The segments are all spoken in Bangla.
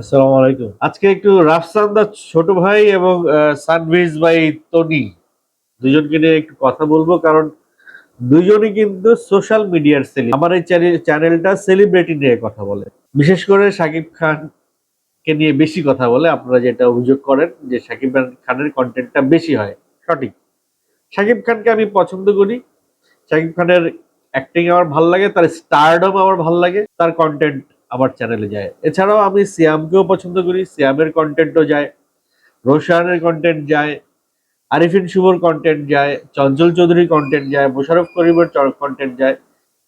আসসালামু আলাইকুম। আজকে একটু রাফসান্দা ছোট ভাই এবং সানভিজ ভাই তনি দুজনকে নিয়ে একটু কথা বলব, কারণ দুজনই কিন্তু সোশ্যাল মিডিয়ার সেলি আমার এই চ্যানেল- চ্যানেলটা সেলিব্রিটি নিয়ে কথা বলে। বিশেষ করে শাকিব খান কে নিয়ে বেশি কথা বলে, আপনারা যেটা অভিযোগ করেন যে শাকিব খানের কন্টেন্টটা বেশি হয়, সঠিক। শাকিব খানকে আমি পছন্দ করি। শাকিব খানের অ্যাক্টিং আমার ভালো লাগে, তার স্টারডম আমার ভালো লাগে, তার কন্টেন্ট আমার চ্যানেলে যায়। এছাড়াও আমি সিয়ামকেও পছন্দ করি, সিয়ামের কন্টেন্টও যায়, রোশানের কন্টেন্ট যায়, আরিফিন শুভর কন্টেন্ট যায়, চঞ্চল চৌধুরীর কন্টেন্ট যায় মোশারফ করিমের কন্টেন্ট যায়,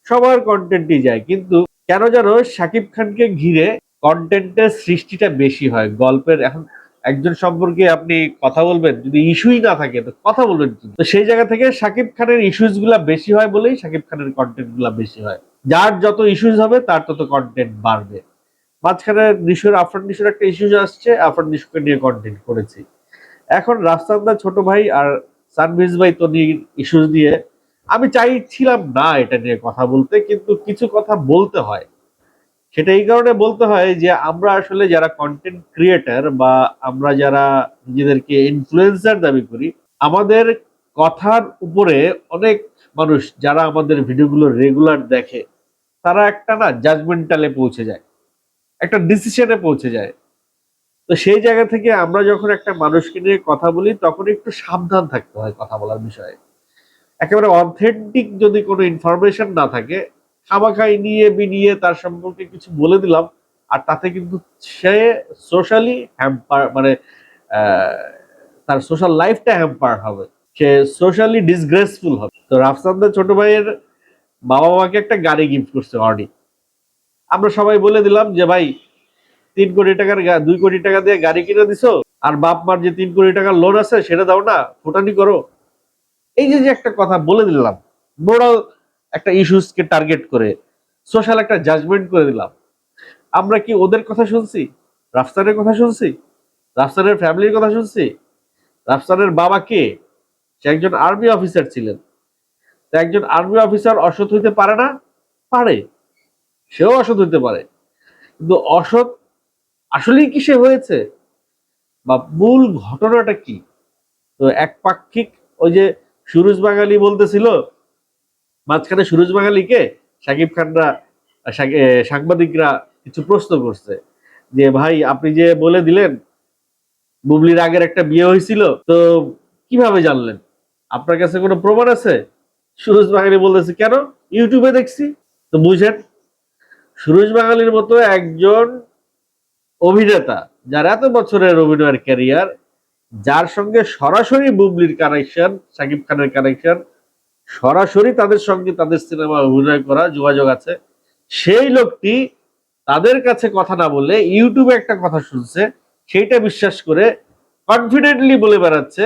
সবার কন্টেন্টই যায়। কিন্তু কেন যেন শাকিব খানকে ঘিরে কন্টেন্টের সৃষ্টিটা বেশি হয়। গল্পের এখন একজন সম্পর্কে আপনি কথা বলবেন, যদি ইস্যুই না থাকে, তো কথা বলবেন তো সেই জায়গা থেকে শাকিব খানের ইস্যুস বেশি হয় বলেই শাকিব খানের কন্টেন্টগুলা বেশি হয়। যার যত ইস্যুস হবে, তার তত কন্টেন্ট বাড়বে। মাঝখানে নিশুর, আফরান নিশুর একটা ইস্যুস আসছে, আফরান নিশুকে নিয়ে কন্টেন্ট করেছি। এখন রাফসান্দা ছোট ভাই আর সানভিজ ভাই তনির ইস্যুস নিয়ে আমি চাইছিলাম না এটা নিয়ে কথা বলতে, কিন্তু কিছু কথা বলতে হয়। সেটা এই কারণে বলতে হয় যে, আমরা আসলে যারা কন্টেন্ট ক্রিয়েটার বা আমরা যারা নিজেদেরকে ইনফ্লুয়েন্সার দাবি করি, আমাদের কথার উপরে অনেক মানুষ যারা আমাদের ভিডিওগুলো রেগুলার দেখে তারা একটা না জাজমেন্টালে পৌঁছে যায়। একটা ডিসিশনে পৌঁছে যায়। তো সেই জায়গা থেকে আমরা যখন একটা মানুষকে নিয়ে কথা বলি, তখন একটু সাবধান থাকতে হয় কথা বলার বিষয়ে। একেবারে অথেন্টিক যদি কোনো ইনফরমেশন না থাকে, খামাখাই নিয়ে বিনিয়ে তার সম্পর্কে কিছু বলে দিলাম, আর তাতে কিন্তু সে সোশ্যালি হ্যাম্পার মানে তার সোশ্যাল লাইফটা হ্যাম্পার হবে। সে সোশ্যালি ডিসগ্রেসফুল হবে। তো রাফসানদের ছোট ভাইয়ের বাবা মাকে একটা গাড়ি গিফট করছে অডি আমরা সবাই বলে দিলাম যে, ভাই, তিন কোটি টাকার দুই কোটি টাকা দিয়ে গাড়ি কিনে দিছো? আর বাপ মার যে তিন কোটি টাকার লোন আছে, সেটা দাও না, ফুটানি করো। এই যে একটা কথা বলে দিলাম মোরাল একটা ইস্যুসকে টার্গেট করে সোশ্যাল একটা জাজমেন্ট করে দিলাম। আমরা কি ওদের কথা শুনছি? রাফসানের কথা শুনছি? রাফসানের ফ্যামিলির কথা শুনছি? রাফসানের বাবা কে? সে একজন আর্মি অফিসার ছিলেন। একজন আর্মি অফিসার অসৎ হইতে পারে না? পারে। সেও অসৎ হইতে পারে। কিন্তু অসৎ আসলেই কি সে হয়েছে? বা মূল ঘটনাটা কি? তো একপাক্ষিক ওই যে সুরজ বাঙালি বলতেছিল, মাঝখানে সুরজ বাঙালিকে সাকিব খানরা সাংবাদিকরা কিছু প্রশ্ন করছে। যে ভাই, আপনি যে বলে দিলেন, বুবলির আগের একটা বিয়ে হয়েছিল, তো কীভাবে জানলেন? আপনার কাছে কোনো প্রমাণ আছে? সুরজ বাঙালি বলতেছে, কেন? ইউটিউবে দেখছি। তো বুঝেন, সুরজ বাঙালির মতো একজন অভিনেতা যার এত বছরের অভিনয়ের ক্যারিয়ার যার সঙ্গে সরাসরি বুবলির কানেকশন সাকিব খানের কানেকশন সরাসরি তাদের সঙ্গে তাদের সিনেমা অভিনয় করা, যোগাযোগ আছে। সেই লোকটি তাদের কাছে কথা না বলে ইউটিউবে একটা কথা শুনছে, সেইটা বিশ্বাস করে কনফিডেন্টলি বলে বেড়াচ্ছে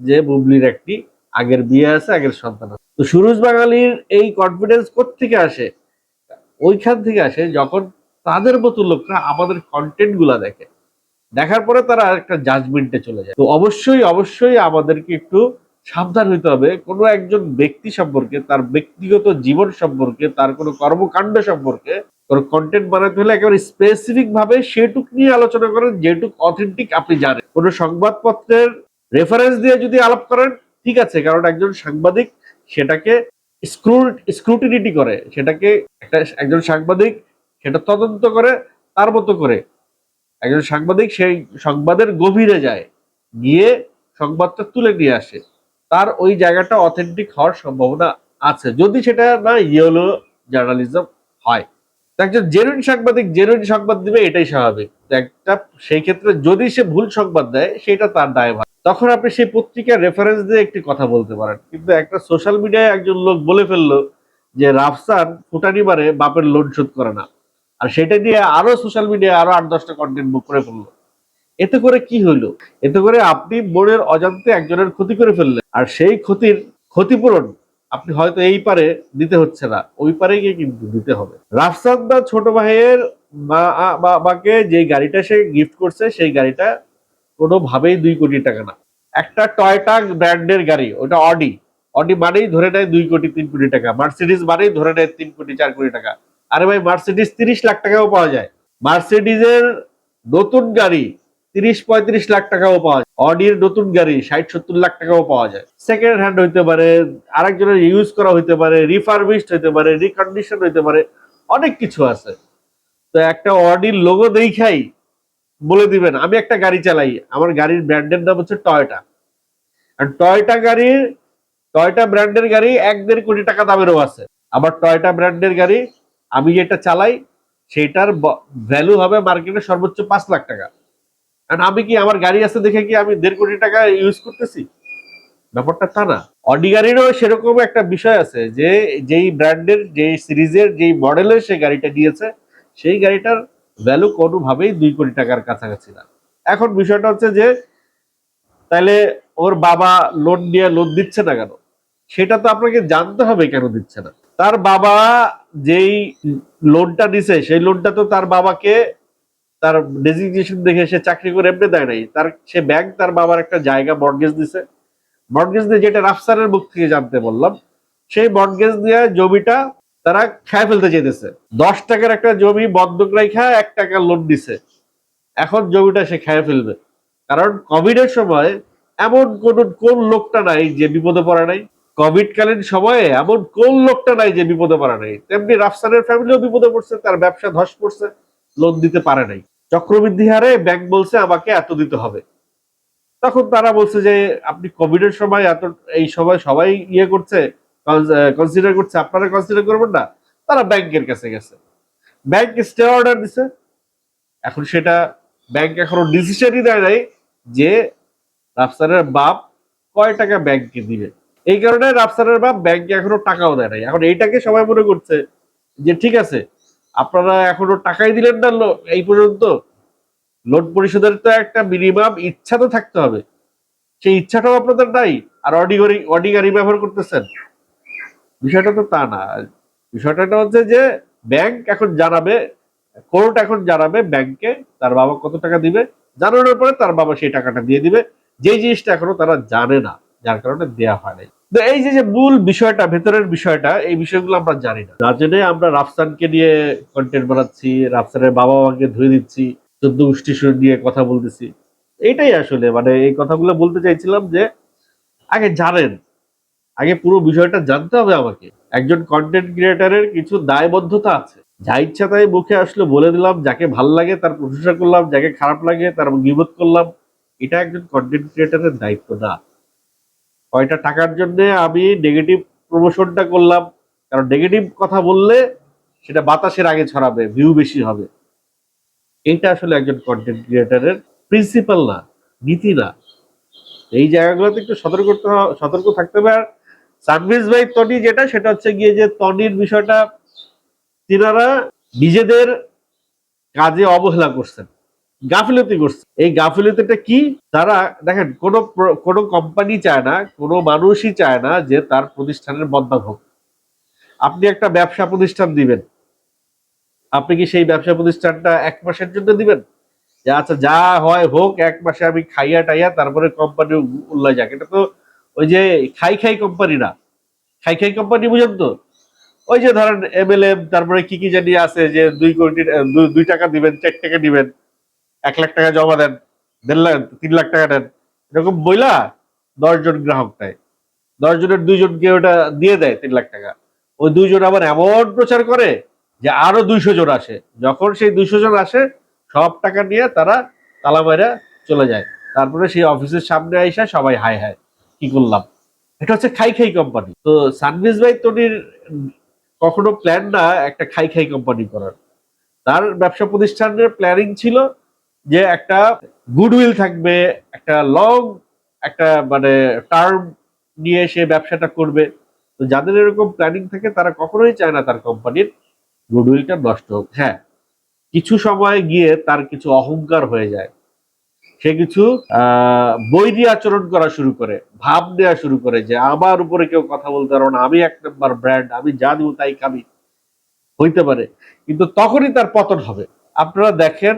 যে বুবলির একটি আগের বিয়ে আছে, আগের সন্তান আছে। তো সুরজ বাঙালির এই কনফিডেন্স থেকে আসে? ওইখান থেকে আসে যখন তাদের মতো লোকরা আমাদের কন্টেন্টগুলা দেখে। দেখার পরে তারা একটা জাজমেন্টে চলে যায়। তো অবশ্যই অবশ্যই আমাদেরকে একটু সাবধান হইতে হবে। কোনো একজন ব্যক্তি সম্পর্কে, তার ব্যক্তিগত জীবন সম্পর্কে, তার কোনো কর্মকাণ্ড সম্পর্কে কোনো কন্টেন্ট বানাতে হলে একেবারে স্পেসিফিক ভাবে সেটুক নিয়ে আলোচনা করেন, যেটুক অথেন্টিক আপনি জানেন। কোনো সংবাদপত্রের রেফারেন্স দিয়ে যদি আলাপ করেন ঠিক আছে, কারণ একজন সাংবাদিক সেটাকে স্ক্রুটিনিটি করে, সেটাকে একটা একজন সাংবাদিক সেটা তদন্ত করে, তার মতো করে। একজন সাংবাদিক সেই সংবাদের গভীরে যায়, গিয়ে সংবাদটা তুলে নিয়ে আসে। তার ওই জায়গাটা অথেন্টিক হওয়ার সম্ভাবনা আছে। যদি সেটা না ইয়েলো জার্নালিজম হয় একজন জেনুইন সাংবাদিক জেনুইন সংবাদ দিবে, এটাই স্বাভাবিক। একটা, সেই ক্ষেত্রে যদি সে ভুল সংবাদ দেয়, সেটা তার দায়ভার তখন আপনি সেই পত্রিকার রেফারেন্স দিয়ে একটি কথা বলতে পারেন। কিন্তু একটা সোশ্যাল মিডিয়ায় একজন লোক বলে ফেলল যে, রাফসান ফুটানি মারে, বাপের লোন শোধ করে না। আর সেটা দিয়ে আরও সোশ্যাল মিডিয়ায় আরও আট, দশটা কন্টেন্ট বুক করে ফেলল। এতে করে কি হইল? এতে করে আপনি বোর্ডের অজান্তে একজনের ক্ষতি করে ফেললেন। আর সেই ক্ষতির ক্ষতিপূরণ আপনি হয়তো এই পারে দিতে হচ্ছে না, ওই পারে গিয়ে কিন্তু দিতে হবে। রাফসান্দা ছোট ভাইয়ের মা মাকে যে গাড়িটা সে গিফট করছে, সেই গাড়িটা কোনোভাবেই দুই কোটি টাকা না। একটা টয়টা ব্র্যান্ডের গাড়ি, ওটা অডি অডি মানেই ধরে নেয় দুই কোটি, তিন কোটি টাকা। মার্সিডিস মানেই ধরে নেয় তিন কোটি, চার কোটি টাকা। আরে ভাই মার্সিডিজ তিরিশ লাখ টাকাও পাওয়া যায়। মার্সিডিজের নতুন গাড়ি তিরিশ, পঁয়ত্রিশ লাখ টাকাও পাওয়া যায়। অডির নতুন গাড়ি ষাট, সত্তর লাখ টাকাও পাওয়া যায়। সেকেন্ড হ্যান্ড হইতে পারে, আরেকজনের ইউজ করা হইতে পারে রিফারবিশড হইতে পারে রিকন্ডিশন হইতে পারে, অনেক কিছু আছে। তো একটা অডির লোগো দেখাই বলে দিবেন, আমি একটা গাড়ি চালাই, আমার গাড়ির ব্র্যান্ডের নাম হচ্ছে টয়টা আর টয়টা গাড়ির টয়টা ব্র্যান্ডের গাড়ি এক দেড় কোটি টাকা দামেরও আছে। আবার টয়টা ব্র্যান্ডের গাড়ি, আমি যেটা চালাই, সেটার ভ্যালু হবে মার্কেটে সর্বোচ্চ পাঁচ লাখ টাকা। আমি কি, আমার গাড়ি আছে দেখে কি আমি দেড় কোটি টাকা ইউজ করতেছি? ব্যাপারটা তা না। অডি গাড়িরও সেরকম একটা বিষয় আছে যে, যেই ব্র্যান্ডের, যেই সিরিজের, যেই মডেলের সে গাড়িটা দিয়েছে, সেই গাড়িটার ভ্যালু কোনোভাবেই দুই কোটি টাকার কাছাকাছি না। এখন বিষয়টা হচ্ছে যে তাহলে ওর বাবা লোন নিয়ে লোন দিচ্ছে না কেন? সেটা তো আপনাকে জানতে হবে কেন দিচ্ছে না। তার বাবা যেই লোনটা দিছে সেই লোনটা তো তার বাবাকে তার ডেজিগনেশন দেখে সে চাকরি করে এমনি দেয় নাই। তার, সে ব্যাংক তার বাবার একটা জায়গা মর্গেজ দিছে। মর্গেজ দিয়ে যেটা রাফসারের মুখ থেকে জানতে বললাম, সেই মর্গেজ দিয়ে জমিটা তারা খায় ফেলতে চাইতেছে। দশ টাকার একটা জমি বন্ধক রেখা এক টাকার লোন দিছে। এখন জমিটা সে খায় ফেলবে। কারণ কোভিড এর সময় এমন কোন কোন লোকটা নাই যে বিপদে পড়ে নাই। কোভিড কালীন সময়ে এমন কোন লোকটা নাই যে বিপদে পড়ে নাই। তেমনি রাফসানের ফ্যামিলিও বিপদে পড়ছে, তার ব্যবসা ধস পড়ছে, লোন দিতে পারে নাই। চক্রবৃদ্ধি হারে ব্যাংক বলছে, আমাকে এত দিতে হবে। তখন তারা বলছে যে, আপনি কোভিড এর সময় এত, এই সময় সবাই ইয়ে করছে কনসিডার করছে, আপনারা কনসিডার করবেন না, তারা ব্যাংকের কাছে গেছে। ব্যাংক স্টে অর্ডার দিছে। এখন সেটা ব্যাংক এখনও ডিসিশনই দেয় নাই যে রাফসানের বাপ কয় টাকা ব্যাংকে দিবে। এই কারণে রাফসানের বাপ ব্যাংকে এখনও টাকাও দেয় নাই। এখন এইটাকে সবাই মনে করছে যে ঠিক আছে, আপনারা এখনও টাকাই দিলেন না এই পর্যন্ত। লোন পরিশোধের তো একটা মিনিমাম ইচ্ছা তো থাকতে হবে। সেই ইচ্ছাটাও আপনাদের নাই। আর অডি গাড়ি অডি গাড়ি ব্যবহার করতেছেন। বিষয়টা তো তা না। বিষয়টা হচ্ছে যে ব্যাংক এখন জানাবে কোর্ট এখন জানাবে ব্যাংকে তার বাবা কত টাকা দিবে, জানানোর পরে তার বাবা সেই টাকাটা দিয়ে দিবে। যে জিনিসটা এখনও তারা জানে না, যার কারণে দেয়া হয় নাই। তো এই যে মূল বিষয়টা, ভেতরের বিষয়টা, এই বিষয়গুলো আমরা জানি না। যার জেনে আমরা রাফসানকে নিয়ে কন্টেন্ট বানাচ্ছি, রাফসানের বাবা মাকে ধুয়ে দিচ্ছি, চোদ্দ গোষ্ঠী নিয়ে কথা বলতেছি। এটাই আসলে মানে এই কথাগুলো বলতে চাইছিলাম যে, আগে জানেন আগে পুরো বিষয়টা জানতে হবে আমাকে। একজন কন্টেন্ট ক্রিয়েটারের কিছু দায়বদ্ধতা আছে। যা ইচ্ছা তাই মুখে আসলো, বলে দিলাম, যাকে ভালো লাগে তার প্রশংসা করলাম, যাকে খারাপ লাগে তার গিবোধ করলাম। এটা একজন কন্টেন্ট ক্রিয়েটারের দায়িত্ব না। কয়টা টাকার জন্য আমি নেগেটিভ প্রমোশনটা করলাম? কারণ নেগেটিভ কথা বললে সেটা বাতাসের আগে ছড়াবে ভিউ বেশি হবে। এটা আসলে একজন কন্টেন্ট ক্রিয়েটারের প্রিন্সিপাল না, নীতি না। এই জায়গাগুলোতে একটু সতর্ক সতর্ক থাকতে হবে আর সানভিজ ভাই তনি যেটা, সেটা হচ্ছে গিয়ে যে তনির বিষয়টা তিনারা নিজেদের কাজে অবহেলা করছেন, গাফিলতি করছে এই গাফিলতিটা কি? তারা, দেখেন, কোনো কোনো কোম্পানি চায় না, কোনো মানুষই চায় না যে তার প্রতিষ্ঠানের বদনাম হোক। আপনি একটা ব্যবসা প্রতিষ্ঠান দিবেন। আপনি কি সেই ব্যবসা প্রতিষ্ঠানটা এক মাসের জন্য দিবেন? যে আচ্ছা যা হয় হোক, এক মাসে আমি খাইয়া টাইয়া তারপরে কোম্পানি উল্লায় যাক। এটা তো ওই যে খাই খাই কোম্পানি না খাই খাই কোম্পানি বুঝেন তো? ওই যে ধরেন এমএলএম তারপরে কি কি জানি আছে যে দুই কোটি, দুই- টাকা দিবেন, চার টাকা দিবেন, এক লাখ টাকা জমা দেন, দেড় লাখ, তিন লাখ টাকা দেন, এরকম বইলা দশজন গ্রাহক দেয়। দশজনের দুইজনকে ওটা দিয়ে দেয় তিন লাখ টাকা। ওই দুইজন আবার এমন প্রচার করে যে আরও দুইশো জন আসে। যখন সেই দুইশো জন আসে, সব টাকা নিয়ে তারা তালা মাইরা চলে যায়। তারপরে সেই অফিসের সামনে আইসা সবাই হাই হাই কি করলাম? এটা হচ্ছে খাই খাই কোম্পানি তো সানভিজ ভাই, তনির কখনো প্ল্যান না একটা খাই খাই কোম্পানি করার। তার ব্যবসা প্রতিষ্ঠানের প্ল্যানিং ছিল যে একটা গুডউইল থাকবে, একটা লং একটা মানে টার্ম নিয়ে সে ব্যবসাটা করবে। তো যাদের এরকম প্ল্যানিং থাকে, তারা কখনোই চায় না তার কোম্পানির গুডউইলটা নষ্ট হোক। হ্যাঁ কিছু সময় গিয়ে তার কিছু অহংকার হয়ে যায়। সে কিছু বৈরী আচরণ করা শুরু করে, ভাব দেওয়া শুরু করে যে আমার উপরে কেউ কথা বলতে পারব না, আমি এক নম্বর ব্র্যান্ড আমি যা দিব তাই খাবি হইতে পারে। কিন্তু তখনই তার পতন হবে। আপনারা দেখেন,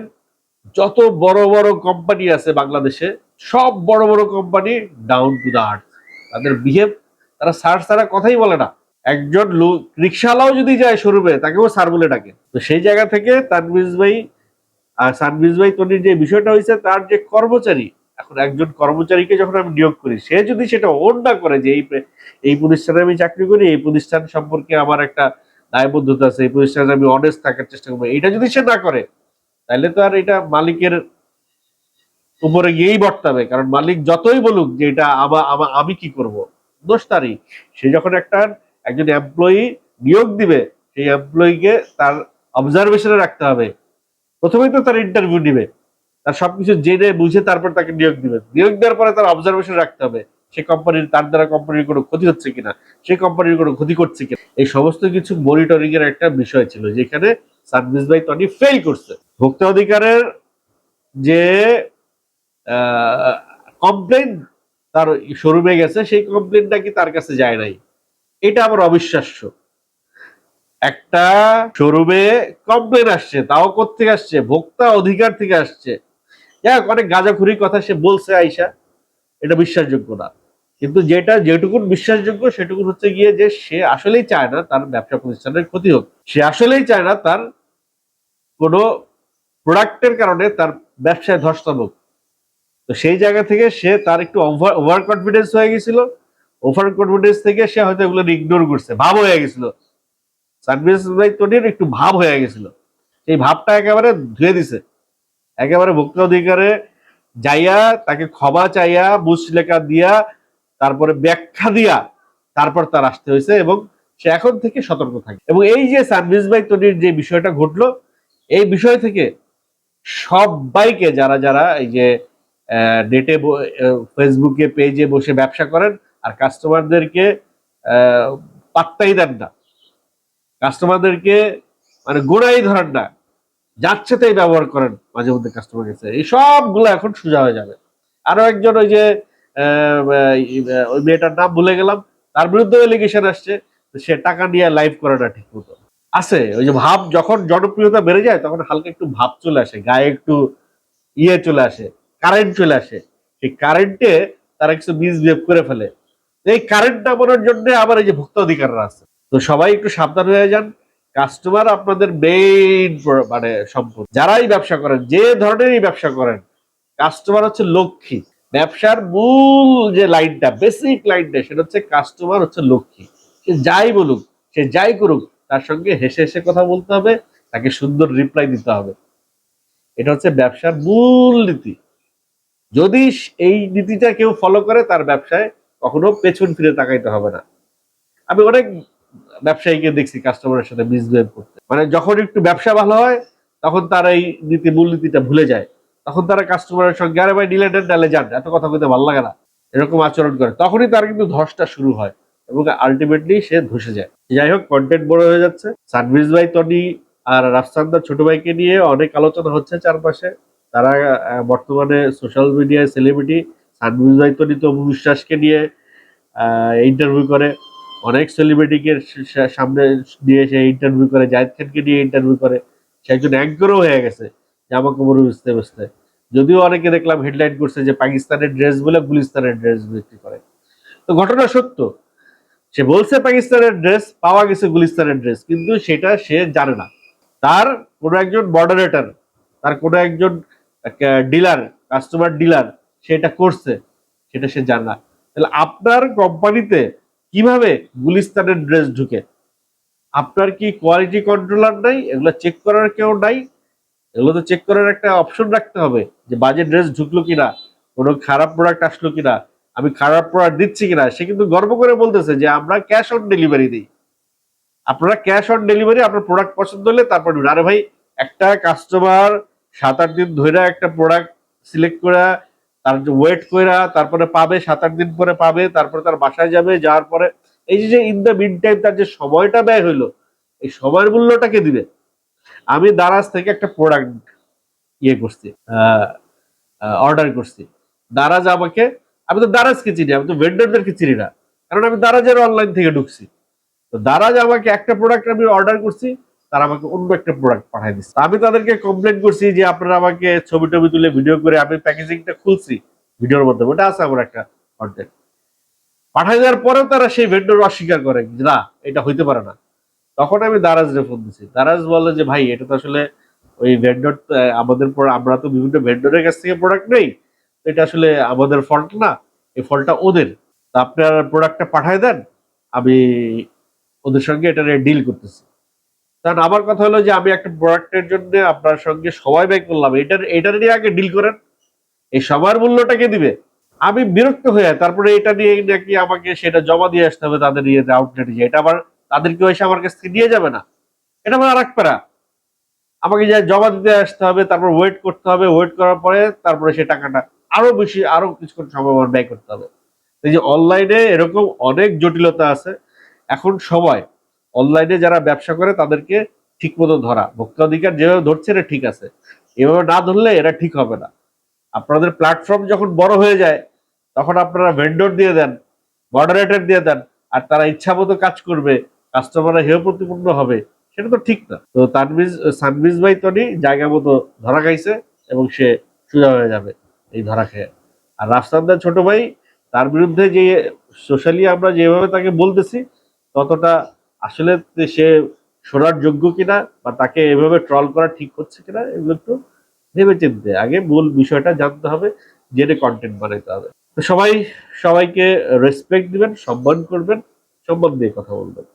যত বড় বড় কোম্পানি আছে বাংলাদেশে, সব বড় বড় company down to the earth তাদের বিহেভ তারা স্যার সারা কথাই বলে না। একজন লোক রিক্সাওয়ালাও যদি যায় শোরুমে তাকেও স্যার বলে ডাকে। তো সেই জায়গা থেকে তানভিজ ভাই আর সানবিজ ভাই তনির যে বিষয়টা হয়েছে, তার যে কর্মচারী, এখন একজন কর্মচারীকে যখন আমি নিয়োগ করি, সে যদি সেটা ওন না করে যে এই এই প্রতিষ্ঠানে আমি চাকরি করি, এই প্রতিষ্ঠান সম্পর্কে আমার একটা দায়বদ্ধতা আছে, এই প্রতিষ্ঠানে আমি অনেস্ট থাকার চেষ্টা করব, এটা যদি সে না করে, তাহলে তো আর এটা মালিকের উপরে গিয়েই বর্তাবে, কারণ মালিক যতই বলুক যে এটা আমা, আমা- কি করব, দোষ তারই। সে যখন একটা, একজন এমপ্লয়ি নিয়োগ দিবে, সেই এমপ্লয়িকে তার অবজারভেশনে রাখতে হবে প্রথমেই তো তার ইন্টারভিউ নিবে। তার সবকিছু জেনে বুঝে তারপর তাকে নিয়োগ দিবে। নিয়োগ দেওয়ার পরে তার অবজারভেশন রাখতে হবে, সে কোম্পানির তার দ্বারা কোম্পানির কোনো ক্ষতি হচ্ছে কিনা, সে কোম্পানির কোনো ক্ষতি করছে কিনা। এই সমস্ত কিছু মনিটরিং এর একটা বিষয় ছিল, যেখানে সার্ভিস বাই টনি ফেল করছে। ভোক্তা অধিকারের যে কমপ্লেন তার শোরুমে গেছে, সেই কমপ্লেন নাকি তার কাছে যায় নাই? এটা আমার অবিশ্বাস্য। একটা শোরুমে কমপ্লেন আসছে তাও কোথেকে আসছে? ভোক্তা অধিকার থেকে আসছে। যাই হোক, অনেক গাঁজাখুরি কথা সে বলছে আইসা এটা বিশ্বাসযোগ্য না। কিন্তু যেটা যেটুকুন বিশ্বাসযোগ্য সেটুকুন হচ্ছে গিয়ে যে সে আসলেই চায় না তার ব্যবসা প্রতিষ্ঠানের ক্ষতি হোক। সে আসলেই চায় না তার কোনো প্রোডাক্টের কারণে তার ব্যবসায় ধস নামুক তো সেই জায়গা থেকে সে তার একটু ওভার ওভার কনফিডেন্স হয়ে গেছিল। ওভার কনফিডেন্স থেকে সে হয়তো এগুলো ইগনোর করছে ভাব হয়ে গেছিল। সানবিস ভাই একটু ভাব হয়ে গেছিল। সেই ভাবটা একেবারে ধুয়ে দিছে। একেবারে ভোক্তা অধিকারে যাইয়া, তাকে ক্ষমা চাইয়া মুসলেখা দিয়া, তারপরে ব্যাখ্যা দিয়া তারপর তার আসতে হয়েছে এবং সে এখন থেকে সতর্ক থাকে। এবং এই যে সার্ভিস ভাই তনির যে বিষয়টা ঘটলো, এই বিষয় থেকে সবাইকে যারা যারা এই যে নেটে ফেসবুকে পেজে বসে ব্যবসা করেন, আর কাস্টমারদেরকে পাত্তাই দেন না। কাস্টমারদেরকে মানে গোড়াই ধরেন না যাচ্ছে তাই ব্যবহার করেন মাঝে মধ্যে কাস্টমার কাছে। এই সবগুলো এখন সোজা হয়ে যাবে। আরও একজন ওই যে ওই মেয়েটার নাম ভুলে গেলাম, তার বিরুদ্ধে এলিগেশন আসছে, সে টাকা নিয়ে লাইভ করে না ঠিক মতো। আছে, ওই যে ভাব যখন জনপ্রিয়তা বেড়ে যায়, তখন হালকা একটু ভাব চলে আসে, গায়ে একটু ইয়ে চলে আসে কারেন্ট চলে আসে। সেই কারেন্টে তারা কিছু মিসবিহেভ করে ফেলে। এই কারেন্ট নামানোর জন্য আবার এই যে ভোক্তা অধিকাররা আছে। তো সবাই একটু সাবধান হয়ে যান। কাস্টমার আপনাদের মেইন মানে সম্পদ। যারাই ব্যবসা করেন, যে ধরনেরই ব্যবসা করেন কাস্টমার হচ্ছে লক্ষ্মী। ব্যবসার মূল যে লাইনটা বেসিক লাইনটা সেটা হচ্ছে কাস্টমার হচ্ছে লক্ষ্মী। সে যাই বলুক, সে যাই করুক, তার সঙ্গে হেসে হেসে কথা বলতে হবে, তাকে সুন্দর রিপ্লাই দিতে হবে। এটা হচ্ছে ব্যবসার মূল নীতি। যদি এই নীতিটা কেউ ফলো করে, তার ব্যবসায় কখনো পেছন ফিরে তাকাইতে হবে না। আমি অনেক ব্যবসায়ীকে দেখছি কাস্টমারের সাথে মিসবিহেভ করতে। মানে যখন একটু ব্যবসা ভালো হয়, তখন তারা এই নীতি মূল নীতিটা ভুলে যায়। তখন তারা কাস্টমারের সঙ্গে, আরে ভাই ডিলে দেন ডালে যান, এত কথা বলতে ভালো লাগে না। এরকম আচরণ করে। তখনই তার কিন্তু ধসটা শুরু হয় এবং আলটিমেটলি সে ধসে যায়। যাই হোক কন্টেন্ট বড় হয়ে যাচ্ছে। সানভিজ ভাই তনি আর রাফসান্দার ছোট ভাইকে নিয়ে অনেক আলোচনা হচ্ছে চারপাশে। তারা বর্তমানে সোশ্যাল মিডিয়ায় সেলিব্রিটি সানভিজ ভাই তনি তো বিশ্বাসকে নিয়ে ইন্টারভিউ করে। অনেক সেলিব্রিটিকে সামনে দিয়ে সে ইন্টারভিউ করে, জাহিদ খানকে নিয়ে ইন্টারভিউ করে, সে একজন অ্যাঙ্করও হয়ে গেছে জামা কাপড় বুঝতে বুঝতে। যদিও অনেকে দেখলাম হেডলাইন করছে যে পাকিস্তানের ড্রেস বলে গুলিস্তানের ড্রেস বিক্রি করে। তো ঘটনা সত্য, সে বলছে পাকিস্তানের ড্রেস পাওয়া গেছে গুলিস্তানের ড্রেস কিন্তু সেটা সে জানে না। তার কোনো একজন মডারেটর তার কোনো একজন ডিলার কাস্টমার ডিলার সেটা করছে, সেটা সে জানে তাহলে আপনার কোম্পানিতে কীভাবে গুলিস্তানের ড্রেস ঢুকে? আপনার কি কোয়ালিটি কন্ট্রোলার নাই? এগুলো চেক করার কেউ নাই? এগুলো তো চেক করার একটা অপশন রাখতে হবে যে বাজে ড্রেস ঢুকলো কিনা, কোনো খারাপ প্রোডাক্ট আসলো কিনা, আমি খারাপ প্রোডাক্ট দিচ্ছি কিনা? সে কিন্তু গর্ব করে বলতেছে যে আমরা ক্যাশ অন ডেলিভারি দিই। আপনারা ক্যাশ অন ডেলিভারি আপনার প্রোডাক্ট পছন্দ হলে তারপর। আরে ভাই, একটা কাস্টমার সাত আট দিন ধরে একটা প্রোডাক্ট সিলেক্ট করে তার ওয়েট করে তারপরে পাবে সাত আট দিন পরে পাবে, তারপরে তার বাসায় যাবে, যাওয়ার পরে এই যে ইন দ্য মিন টাইম তার যে সময়টা ব্যয় হইল, এই সময়ের মূল্যটাকে দিবে? আমি দারাজ থেকে একটা প্রোডাক্ট ইয়ে করছি অর্ডার করছি। দারাজ আমাকে, আমি তো দারাজকে চিনি, আমি তো ভেন্ডরদেরকে চিনি না। কারণ আমি দারাজের অনলাইন থেকে ঢুকছি। তো দারাজ আমাকে একটা প্রোডাক্ট আমি অর্ডার করছি তারা আমাকে অন্য একটা প্রোডাক্ট পাঠিয়ে দিচ্ছে। আমি তাদেরকে কমপ্লেন করছি যে আপনারা আমাকে ছবি টবি তুলে ভিডিও করে আমি প্যাকেজিংটা খুলছি ভিডিওর মধ্যে ওটা আছে আমার একটা কন্টেন্ট পাঠাই দেওয়ার পরেও তারা সেই ভেন্ডর অস্বীকার করে না, এটা হইতে পারে না। তখন আমি দারাজরে ফোন দিছি। দারাজ বলে যে, ভাই, এটা তো আসলে ওই ভেন্ডর আমাদের আমরা তো বিভিন্ন ভেন্ডরের কাছ থেকে প্রোডাক্ট নেই। এটা আসলে আমাদের ফল্ট না। এই ফলটা ওদের। তা আপনার প্রোডাক্টটা পাঠায় দেন, আমি ওদের সঙ্গে এটা ডিল করতেছি। কারণ আমার কথা হলো যে আমি একটা প্রোডাক্টের জন্য আপনার সঙ্গে সবাই ব্যয় করলাম। এটার এটার নিয়ে আগে ডিল করেন। এই সবার মূল্যটা কে দিবে? আমি বিরক্ত হয়ে। তারপরে এটা নিয়ে নাকি আমাকে সেটা জমা দিয়ে আসতে হবে তাদের ইয়েতে আউটলেটে যে এটা আবার তাদেরকে এসে আমার কাছ থেকে নিয়ে যাবে না। এটা আমার আর এক প্যারা। আমাকে যা জমা দিতে আসতে হবে, তারপর ওয়েট করতে হবে ওয়েট করার পরে তারপরে সে টাকাটা আরও বেশি, আরও কিছুক্ষণ সময় আমার ব্যয় করতে হবে। এই যে অনলাইনে এরকম অনেক জটিলতা আছে। এখন সময়। অনলাইনে যারা ব্যবসা করে, তাদেরকে ঠিক মতো ধরা। ভোক্তাধিকার যেভাবে ধরছে, এটা ঠিক আছে। এভাবে না ধরলে এরা ঠিক হবে না। আপনাদের প্ল্যাটফর্ম যখন বড় হয়ে যায়, তখন আপনারা ভেন্ডর দিয়ে দেন মডারেটর দিয়ে দেন, আর তারা ইচ্ছা মতো কাজ করবে কাস্টমাররা হেয় প্রতিপূর্ণ হবে, সেটা তো ঠিক না। তো তানবিজ, সানবিজ ভাই তনি জায়গা মতো ধরা খাইছে, এবং সে সোজা হয়ে যাবে এই ধরা খেয়ে। আর রাফসানদার ছোট ভাই, তার বিরুদ্ধে যে সোশ্যালি আমরা যেভাবে তাকে বলতেছি, ততটা আসলে সে শোনার যোগ্য কিনা বা তাকে এভাবে ট্রল করা ঠিক হচ্ছে কিনা, এগুলো একটু ভেবে চিনতে আগে মূল বিষয়টা জানতে হবে, জেনে কন্টেন্ট বানাইতে হবে। তো সবাই, সবাইকে রেসপেক্ট দিবেন, সম্মান করবেন, সম্মান দিয়ে কথা বলবেন।